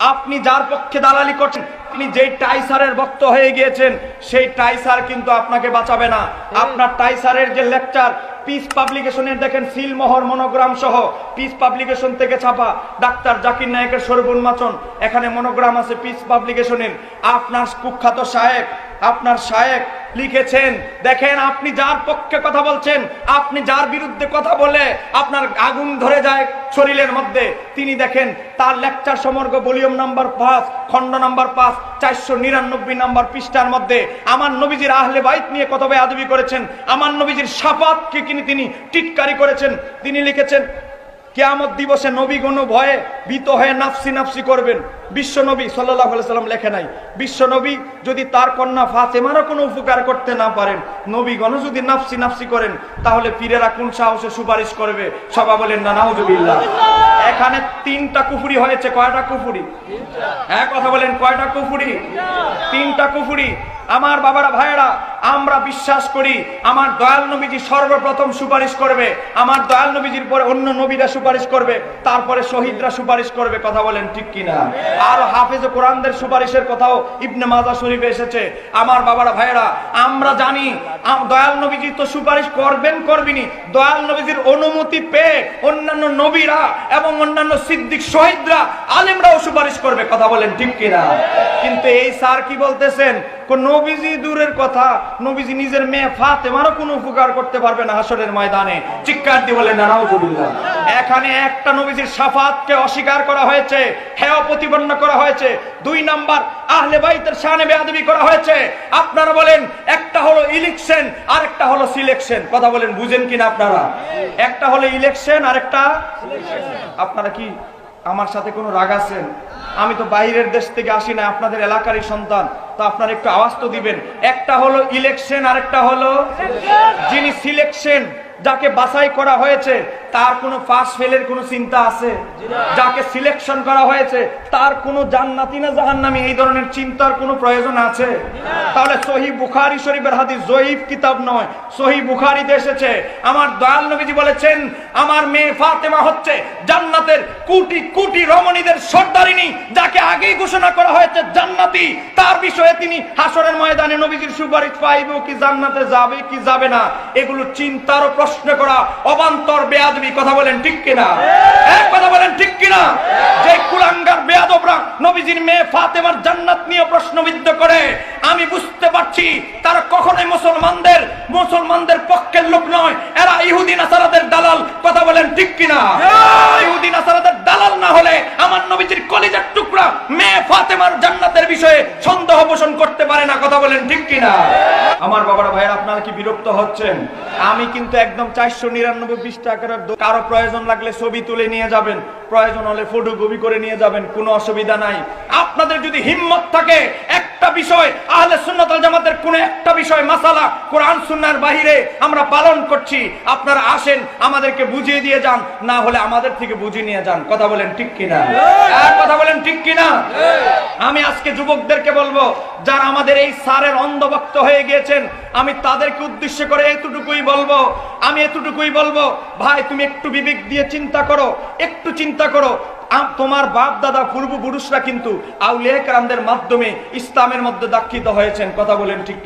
আপনি যার পক্ষে দালালি করছেন আপনি যেই টাইসারের ভক্ত হয়ে গিয়েছেন সেই টাইসার কিন্তু আপনাকে বাঁচাবে না। আপনার টাইসারের যে লেকচার পিস পাবলিকেশনের দেখেন সিলমোহর মনোগ্রাম সহ পিস পাবলিকেশন থেকে ছাপা ডাক্তার জাকির নায়কের স্বরূপ উন্মোচন। এখানে মনোগ্রাম আছে পিস পাবলিকেশনের আপনার কুখ্যাত সাহেব আপনার সাহেব লিখেছেন, দেখেন আপনি যার পক্ষে কথা বলছেন, আপনি যার বিরুদ্ধে কথা বলে আপনার আগুন ধরে যায় শরীরের মধ্যে, তিনি দেখেন তার লেকচার সমর্গ ভলিউম নাম্বার পাঁচ, খণ্ড নাম্বার পাঁচ, চারশো নিরানব্বই নাম্বার পৃষ্ঠার মধ্যে, আমার নবীজির আহলে বাইত নিয়ে কত আদবি করেছেন, আমার নবীজির সাফাতকে কিনি তিনি টিটকারি করেছেন, তিনি লিখেছেন কেয়ামত দিবসে নবী গণ ভয়ে ভীত হয়ে নাফসি নাফসি করবেন। বিশ্ব নবী সাল্লাহ সাল্লাম লেখে নাই, বিশ্ব নবী যদি তার কন্যা ফাতেমারও কোনো উপকার করতে না পারেন নবীগণ যদি নাফসি নাফসি করেন, তাহলে পীরেরা কোন সাহসে সুপারিশ করবে? সবা বলেন না, নাউজুবিল্লাহ। এখানে তিনটা কুফুরি হয়েছে, কয়টা কুফুরি? হ্যাঁ কথা বলেন, কয়টা কুফুরি? তিনটা কুফুরি। আমার বাবারা, ভাইয়েরা আমরা বিশ্বাস করি আমার দয়াল নবীজি সর্বপ্রথম সুপারিশ করবে, আমার দয়াল নবীজির পরে অন্য নবীরা সুপারিশ করবে, তারপরে শহীদরা সুপারিশ করবে, কথা বলেন ঠিক কিনা? আর হাফেজ কোরআনদের সুপারিশের কথাও ইবনে মাজা শরীফে এসেছে। আমার বাবারা, ভাইয়েরা, আমরা জানি দয়াল নবীজি তো সুপারিশ করবেন করবিনি দয়াল নবীজির অনুমতি পেয়ে অন্যান্য নবীরা এবং অন্যান্য সিদ্দিক শহীদরা, আলেমরাও সুপারিশ করবে, কথা বলেন ঠিক কিনা? কিন্তু এই স্যার কি বলতেছেন? নবীজি দূরের কথা, নবীজি নিজের মেয়ে ফাতেমারও কোনো উপকার করতে পারবে না হাসরের ময়দানে। নাউজুবিল্লাহ এখানে একটা নবীজির সাফাতকে অস্বীকার করা হয়েছে, হেয় প্রতিপন্ন করা হয়েছে। দুই নাম্বার, আহলে বাইতের শানে বেয়াদবি করা হয়েছে। আপনারা বলেন, একটা হলো ইলেকশন আর একটা হলো সিলেকশন কথা বলেন, বুঝেন কিনা আপনারা? একটা হলো ইলেকশন আর একটা আপনারা কি আমার সাথে কোনো রাগ আছেন আমি তো বাইরের দেশ থেকে আসি না আপনাদের এলাকারই সন্তান। তা আপনার একটু আওয়াজ তো দিবেন। একটা হলো ইলেকশন আর একটা হলো যিনি সিলেকশন যাকে বাছাই করা হয়েছে তার কোনো পাস ফেলের কোনো চিন্তা আছে? যাকে সিলেকশন করা হয়েছে, তার কোনো জান্নাতি না জাহান্নামি? এই ধরনের চিন্তার কোনো প্রয়োজন আছে? তাহলে সহি বুখারি শরীফের হাদিস জয়ীফ কিতাব নয়। সহি বুখারিতে এসেছে, আমার দয়াল নবীজি বলেছেন, আমার মেয়ে ফাতেমা হচ্ছে জান্নাতের কোটি কোটি রমণীদের সর্দারিনী, যাকে আগেই ঘোষণা করা হয়েছে জান্নাতি। তার বিষয়ে তিনি হাসরের ময়দানে নবীজির সুপারিশ পাইব, কি জান্নাতে যাবে, কি যাবে না? এগুলো চিন্তার ও প্রশ্ন করা, অবান্তর বেয়াদবি কথা বলেন ঠিক কিনা? এক কথা বলেন ঠিক কিনা? যে কুলাঙ্গার বেয়াদবরা নবীজির মেয়ে ফাতেমার জান্নাত নিয়ে প্রশ্নবিদ্ধ করে, আমি বুঝতে পারছি তারা কখনোই মুসলমানদের মুসলমানদের পক্ষের লোক নয়। এরা ইহুদি নাসারাদের দালাল, কথা বলেন ঠিক কিনা? ইহুদি নাসারাদের দালাল না হলে আমার নবীজির কলিজার টুকরা মেয়ে ফাতেমার জান্নাতের বিষয়ে পারে না কথা বলেন, ঠিক কিনা? আমার বাবারা ভাইয়ের, আপনারা কি বিরক্ত হচ্ছেন? আমি কিন্তু একদম চারশো নিরানব্বই বিশ টাকার কারও প্রয়োজন লাগলে ছবি তুলে নিয়ে যাবেন। প্রয়োজন হলে ফটোকপি করে নিয়ে যাবেন, কোনো অসুবিধা নাই। আপনাদের যদি হিম্মত থাকে একটা বিষয় আহলে সুন্নাত ওয়াল জামাতের কোন একটা বিষয় মাসালা কোরআন সুন্নাহর বাহিরে আমরা পালন করছি। আপনারা আসেন আমাদেরকে বুঝিয়ে দিয়ে যান না হলে আমাদের থেকে বুঝিয়ে নিয়ে যান। কথা বলেন ঠিক কিনা? আর কথা বলেন ঠিক কিনা? আমি আজকে যুবকদেরকে বলব যারা আমাদের এই সারের অন্ধভক্ত হয়ে গিয়েছেন আমি তাদেরকে উদ্দেশ্য করে এতটুকুই বলব আমি এতটুকুই বলব ভাই তুমি একটু বিবেক দিয়ে চিন্তা করো একটু চিন্তা করো তোমার বাপ, দাদা, পূর্বপুরুষরা কিন্তু আউলিয়া কারামদের মাধ্যমে ইসলামের মধ্যে দাক্ষিত হয়েছেন। কথা বলেন ঠিক